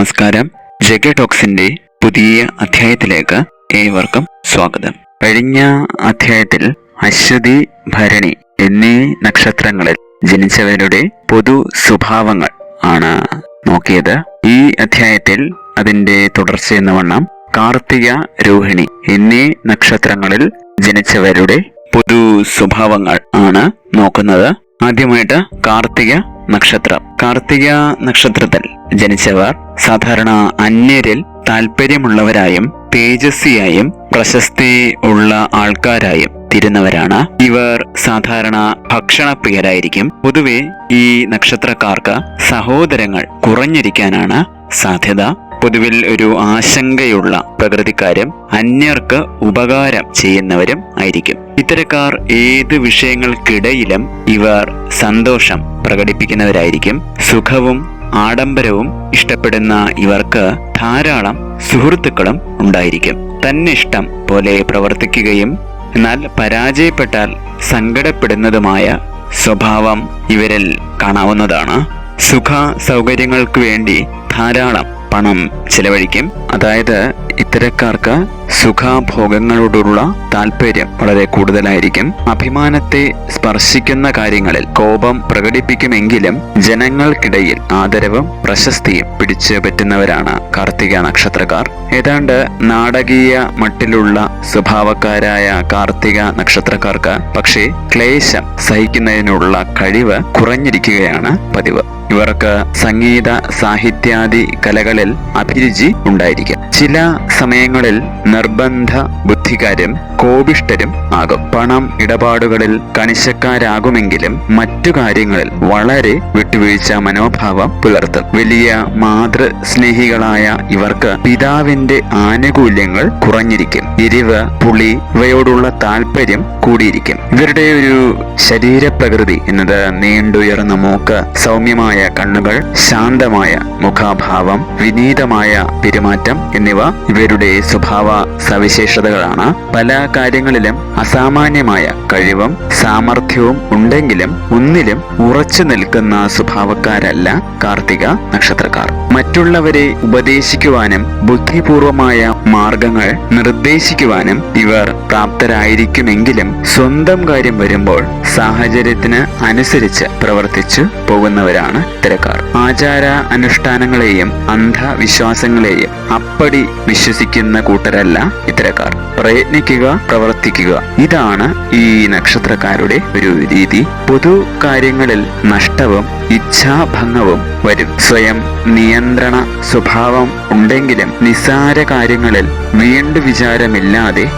നമസ്കാരം. ജഗ ടോക്സിന്റെ പുതിയ അധ്യായത്തിലേക്ക് ഏവർക്കും സ്വാഗതം. കഴിഞ്ഞ അധ്യായത്തിൽ അശ്വതി ഭരണി എന്നീ നക്ഷത്രങ്ങളിൽ ജനിച്ചവരുടെ പൊതു സ്വഭാവങ്ങൾ ആണ് നോക്കിയത്. ഈ അധ്യായത്തിൽ അതിന്റെ തുടർച്ചയെന്ന വണ്ണം കാർത്തിക രോഹിണി എന്നീ നക്ഷത്രങ്ങളിൽ ജനിച്ചവരുടെ പൊതു സ്വഭാവങ്ങൾ ആണ് നോക്കുന്നത്. ആദ്യമായിട്ട് കാർത്തിക നക്ഷത്രം. കാർത്തിക നക്ഷത്രത്തിൽ ജനിച്ചവർ സാധാരണ അന്യരിൽ താല്പര്യമുള്ളവരായും തേജസ്വിയായും പ്രശസ്തി ഉള്ള ആൾക്കാരായും തിരുന്നവരാണ്. ഇവർ സാധാരണ ഭക്ഷണപ്രിയരായിരിക്കും. പൊതുവെ ഈ നക്ഷത്രക്കാർക്ക് സഹോദരങ്ങൾ കുറഞ്ഞിരിക്കാനാണ് സാധ്യത. പൊതുവിൽ ഒരു ആശങ്കയുള്ള പ്രകൃതിക്കാരും അന്യർക്ക് ഉപകാരം ചെയ്യുന്നവരും ആയിരിക്കും. ഇത്തരക്കാർ ഏത് വിഷയങ്ങൾക്കിടയിലും ഇവർ സന്തോഷം പ്രകടിപ്പിക്കുന്നവരായിരിക്കും. സുഖവും ആഡംബരവും ഇഷ്ടപ്പെടുന്ന ഇവർക്ക് ധാരാളം സുഹൃത്തുക്കളും ഉണ്ടായിരിക്കും. തന്നെ ഇഷ്ടം പോലെ പ്രവർത്തിക്കുകയും എന്നാൽ പരാജയപ്പെട്ടാൽ സങ്കടപ്പെടുന്നതുമായ സ്വഭാവം ഇവരിൽ കാണാവുന്നതാണ്. സുഖ സൗകര്യങ്ങൾക്ക് വേണ്ടി ധാരാളം പണം ചിലവഴിക്കും. അതായത് ഇത്തരക്കാർക്ക് സുഖഭോഗങ്ങളോടുള്ള താല്പര്യം വളരെ കൂടുതലായിരിക്കും. അഭിമാനത്തെ സ്പർശിക്കുന്ന കാര്യങ്ങളിൽ കോപം പ്രകടിപ്പിക്കുമെങ്കിലും ജനങ്ങൾക്കിടയിൽ ആദരവും പ്രശസ്തിയും പിടിച്ചു പറ്റുന്നവരാണ് കാർത്തിക നക്ഷത്രക്കാർ. ഏതാണ്ട് നാടകീയ മട്ടിലുള്ള സ്വഭാവക്കാരായ കാർത്തിക നക്ഷത്രക്കാർക്ക് പക്ഷേ ക്ലേശം സഹിക്കുന്നതിനുള്ള കഴിവ് കുറഞ്ഞിരിക്കുകയാണ് പതിവ്. ഇവർക്ക് സംഗീത സാഹിത്യാദി കലകളിൽ അഭിരുചി ഉണ്ടായിരിക്കാം. ചില സമയങ്ങളിൽ നിർബന്ധ ബുദ്ധിക്കാരും കോപിഷ്ടരും ആകും. പണം ഇടപാടുകളിൽ കണിശക്കാരാകുമെങ്കിലും മറ്റു കാര്യങ്ങളിൽ വളരെ വിട്ടുവീഴ്ച മനോഭാവം പുലർത്തും. വലിയ മാതൃ സ്നേഹികളായ ഇവർക്ക് പിതാവിന്റെ ആനുകൂല്യങ്ങൾ കുറഞ്ഞിരിക്കും. എരിവ് പുളി ഇവയോടുള്ള താല്പര്യം കൂടിയിരിക്കും. ഇവരുടെ ഒരു ശരീരപ്രകൃതി എന്നത് നീണ്ടുയർന്ന മൂക്ക് സൗമ്യമായ കണ്ണുകൾ ശാന്തമായ മുഖാഭാവം വിനീതമായ പെരുമാറ്റം എന്നിവ ഇവരുടെ സ്വഭാവ സവിശേഷതകളാണ്. പല കാര്യങ്ങളിലും അസാമാന്യമായ കഴിവും സാമർഥ്യവും ഉണ്ടെങ്കിലും ഒന്നിലും ഉറച്ചു നിൽക്കുന്ന സ്വഭാവക്കാരല്ല കാർത്തിക നക്ഷത്രക്കാർ. മറ്റുള്ളവരെ ഉപദേശിക്കുവാനും ബുദ്ധിപൂർവമായ മാർഗങ്ങൾ നിർദ്ദേശിക്കുവാനും ഇവർ പ്രാപ്തരായിരിക്കുമെങ്കിലും സ്വന്തം കാര്യം വരുമ്പോൾ സാഹചര്യത്തിന് അനുസരിച്ച് പ്രവർത്തിച്ചു പോകുന്നവരാണ് ഇത്തരക്കാർ ആചാര അനുഷ്ഠാനങ്ങളെയും അന്ധവിശ്വാസങ്ങളെയും അപ്പടി വിശ്വസിക്കുന്ന കൂട്ടരല്ല ഇത്തരക്കാർ പ്രയത്നിക്കുക പ്രവർത്തിക്കുക. ഇതാണ് ഈ നക്ഷത്രക്കാരുടെ ഒരു രീതി. പൊതു കാര്യങ്ങളിൽ നഷ്ടവും ഇച്ഛാഭംഗവും വരും. സ്വയം നിയന്ത്രണ സ്വഭാവം ഉണ്ടെങ്കിലും നിസാര കാര്യങ്ങളിൽ വീണ്ടു വിചാരമില്ലാതെ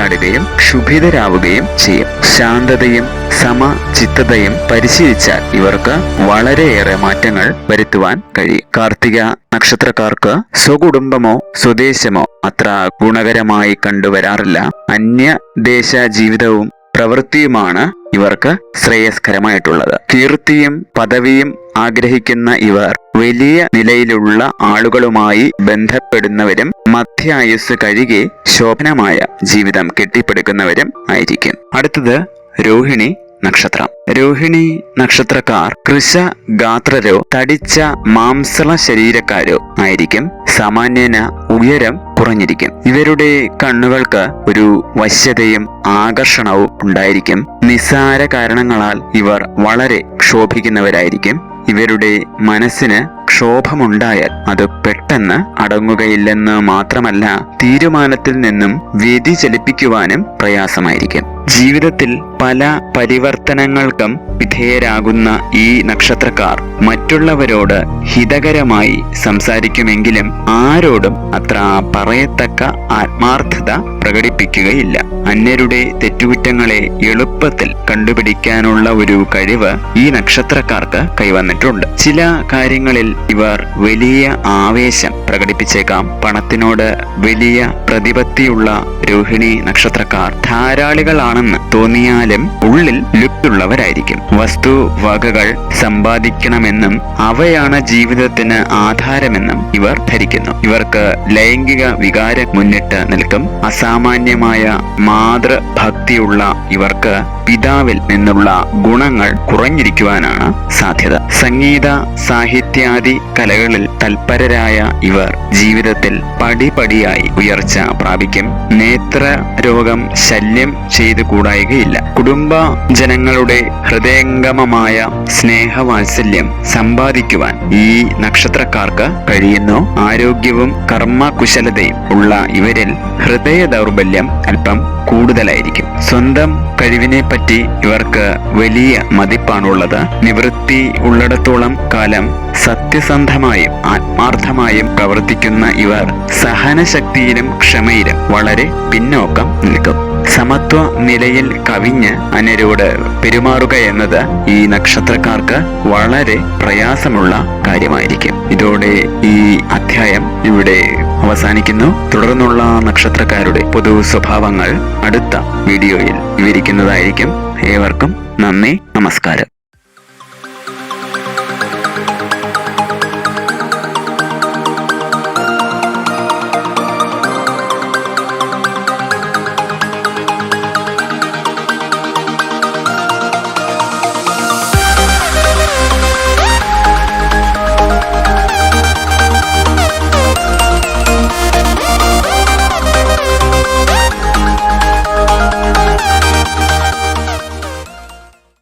എടുത്തുചാടുകയും ക്ഷുഭിതരാവുകയും ചെയ്യും. ശാന്തതയും സമചിത്തതയും പരിശീലിച്ചാൽ ഇവർക്ക് വളരെയേറെ മാറ്റങ്ങൾ വരുത്തുവാൻ കഴിയും. കാർത്തിക നക്ഷത്രക്കാർക്ക് സ്വകുടുംബമോ സ്വദേശമോ അത്ര ഗുണകരമായി കണ്ടുവരാറില്ല. അന്യ അന്യദേശ ജീവിതവും പ്രവൃത്തിയുമാണ് ഇവർക്ക് ശ്രേയസ്കരമായിട്ടുള്ളത്. കീർത്തിയും പദവിയും ആഗ്രഹിക്കുന്ന ഇവർ വലിയ നിലയിലുള്ള ആളുകളുമായി ബന്ധപ്പെടുന്നവരും മധ്യായുസ് കഴുകി ശോഭനമായ ജീവിതം കെട്ടിപ്പടുക്കുന്നവരും ആയിരിക്കും. അടുത്തത് രോഹിണി നക്ഷത്രം. രോഹിണി നക്ഷത്രക്കാർ കൃശ ഗാത്രരോ തടിച്ച മാംസള ശരീരക്കാരോ ആയിരിക്കും. സാമാന്യന ഉയരം കുറഞ്ഞിരിക്കും. ഇവരുടെ കണ്ണുകൾക്ക് ഒരു വശ്യതയും ആകർഷണവും ഉണ്ടായിരിക്കും. നിസ്സാര കാരണങ്ങളാൽ ഇവർ വളരെ ക്ഷോഭിക്കുന്നവരായിരിക്കും. ഇവരുടെ മനസ്സിന് ക്ഷോഭമുണ്ടായാൽ അത് പെട്ടെന്ന് അടങ്ങുകയില്ലെന്ന് മാത്രമല്ല തീരുമാനത്തിൽ നിന്നും വ്യതിചലിപ്പിക്കുവാനും പ്രയാസമായിരിക്കും. ജീവിതത്തിൽ പല പരിവർത്തനങ്ങൾക്കും വിധേയരാകുന്ന ഈ നക്ഷത്രക്കാർ മറ്റുള്ളവരോട് ഹിതകരമായി സംസാരിക്കുമെങ്കിലും ആരോടും അത്ര പറയത്തക്ക ആത്മാർത്ഥത പ്രകടിപ്പിക്കുകയില്ല. അന്യരുടെ തെറ്റുകുറ്റങ്ങളെ എളുപ്പത്തിൽ കണ്ടുപിടിക്കാനുള്ള ഒരു കഴിവ് ഈ നക്ഷത്രക്കാർക്ക് കൈവന്നിട്ടുണ്ട്. ചില കാര്യങ്ങളിൽ ഇവർ വലിയ ആവേശം പ്രകടിപ്പിച്ചേക്കാം. പണത്തിനോട് വലിയ പ്രതിപത്തിയുള്ള രോഹിണി നക്ഷത്രക്കാർ ധാരാളികളാണെന്ന് തോന്നിയാലും ഉള്ളിൽ ലുപ്തുള്ളവരായിരിക്കും. വസ്തു വകകൾ സമ്പാദിക്കണമെന്നും അവയാണ് ജീവിതത്തിന് ആധാരമെന്നും ഇവർ ധരിക്കുന്നു. ഇവർക്ക് ലൈംഗിക വികാരം മുന്നിട്ട് നിൽക്കും. അസാമാന്യമായ മാതൃഭക്തിയുള്ള ഇവർക്ക് പിതാവിൽ നിന്നുള്ള ഗുണങ്ങൾ കുറഞ്ഞിരിക്കുവാനാണ് സാധ്യത. സംഗീത സാഹിത്യാദി കലകളിൽ തൽപരരായ ഇവർ ജീവിതത്തിൽ പടിപടിയായി ഉയർച്ച പ്രാപിക്കും. നേത്ര രോഗം ശല്യം ചെയ്തു കൂടായികയില്ല. കുടുംബ ജനങ്ങളുടെ ഹൃദയംഗമമായ സ്നേഹവാത്സല്യം സമ്പാദിക്കുവാൻ ഈ നക്ഷത്രക്കാർക്ക് കഴിയുന്നു. ആരോഗ്യവും കർമ്മകുശലതയും ഉള്ള ഇവരിൽ ഹൃദയ ദൗർബല്യം അല്പം കൂടുതലായിരിക്കും. സ്വന്തം കഴിവിനെ പറ്റി ഇവർക്ക് വലിയ മതിപ്പാണുള്ളത്. നിവൃത്തി ഉള്ളിടത്തോളം കാലം സത്യസന്ധമായും ആത്മാർത്ഥമായും പ്രവർത്തിക്കുന്ന ഇവർ സഹനശക്തിയിലും ക്ഷമയിലും വളരെ പിന്നോക്കം നിൽക്കും. സമത്വ നിലയിൽ കവിഞ്ഞ് അന്യരോട് പെരുമാറുക എന്നത് ഈ നക്ഷത്രക്കാർക്ക് വളരെ പ്രയാസമുള്ള കാര്യമായിരിക്കും. ഇതോടെ ഈ അധ്യായം ഇവിടെ അവസാനിക്കുന്നു. തുടർന്നുള്ള നക്ഷത്രക്കാരുടെ പൊതു സ്വഭാവങ്ങൾ അടുത്ത വീഡിയോയിൽ വിവരിക്കുന്നതായിരിക്കും. ഏവർക്കും നന്ദി നമസ്കാരം.